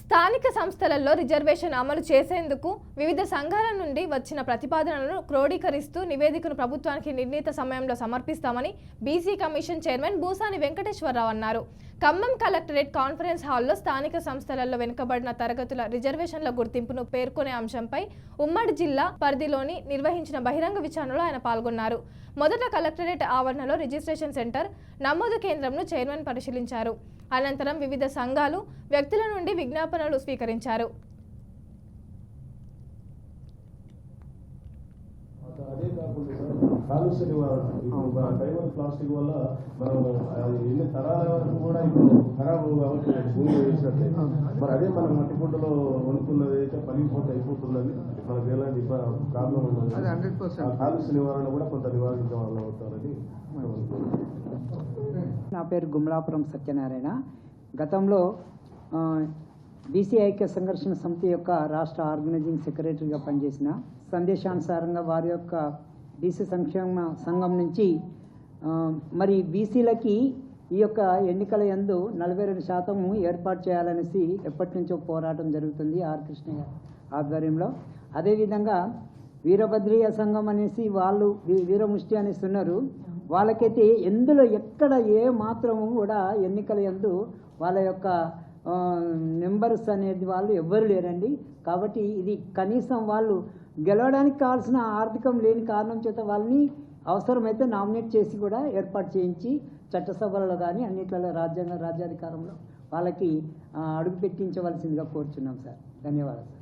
స్థానిక సంస్థలలో రిజర్వేషన్ అమలు చేసేందుకు వివిధ సంఘాల నుండి వచ్చిన ప్రతిపాదనలను క్రోడీకరిస్తూ నివేదికను ప్రభుత్వానికి నిర్ణీత సమయంలో సమర్పిస్తామని BC commission chairman Boosani Venkateswara Rao అన్నారు. ఖమ్మం కలెక్టరేట్ కాన్ఫరెన్స్ హాల్లో స్థానిక సంస్థలలో వెనుకబడిన తరగతుల రిజర్వేషన్ల గుర్తింపును పేర్కొనే అంశంపై ఉమ్మడి జిల్లా పరిధిలోని నిర్వహించిన బహిరంగ విచారణలో ఆయన పాల్గొన్నారు. మొదట కలెక్టరేట్ ఆవరణలో రిజిస్ట్రేషన్ సెంటర్ నమోదు కేంద్రంను చైర్మన్ పరిశీలించారు. అనంతరం వివిధ సంఘాలు వ్యక్తుల నుండి విజ్ఞాపనలు స్వీకరించారు అదే కాకుండా సార్ కాలుష్య నివారణ. ఇప్పుడు మన ఫైబర్ ప్లాస్టిక్ వల్ల మనం ఎన్ని తరాల వరకు కూడా ఇప్పుడు ఖరాబ్ అవ్వట్లేదు భూమిలో వేసినట్లయితే మరి అదే మన మట్టి గుడ్డలో వండుకున్నది అయితే పలిగిపోతే అయిపోతుందని మనకు ఎలాంటి ప్రాబ్లం ఉండదు. అది 100%. ఆ కాలుష్య నివారణ కూడా కొంత నివారించడం వల్ల అవుతారని. నా పేరు గుమలాపురం సత్యనారాయణ. గతంలో బీసీ ఐక్య సంఘర్షణ సమితి యొక్క రాష్ట్ర ఆర్గనైజింగ్ సెక్రటరీగా పనిచేసిన సందేశానుసారంగా వారి యొక్క బీసీ సంక్షేమ సంఘం నుంచి మరి బీసీలకి ఈ యొక్క ఎన్నికల యందు నలభై రెండు శాతము ఏర్పాటు చేయాలనేసి ఎప్పటి నుంచో పోరాటం జరుగుతుంది ఆర్ కృష్ణ ఆధ్వర్యంలో. అదేవిధంగా వీరభద్రీయ సంఘం అనేసి వాళ్ళు వీరముష్టి అనేసి ఉన్నారు. వాళ్ళకైతే ఎందులో ఎక్కడ ఏ మాత్రము కూడా ఎన్నికల యందు వాళ్ళ యొక్క నెంబర్స్ అనేది వాళ్ళు ఎవ్వరు లేరండి. కాబట్టి ఇది కనీసం వాళ్ళు గెలవడానికి కావాల్సిన ఆర్థికం లేని కారణం చేత వాళ్ళని అవసరమైతే నామినేట్ చేసి కూడా ఏర్పాటు చేయించి చట్టసభలలో కానీ అన్నిట్లలో రాజ్యాంగ రాజ్యాధికారంలో వాళ్ళకి అడుగు పెట్టించవలసిందిగా కోరుచున్నాం సార్. ధన్యవాదాలు సార్.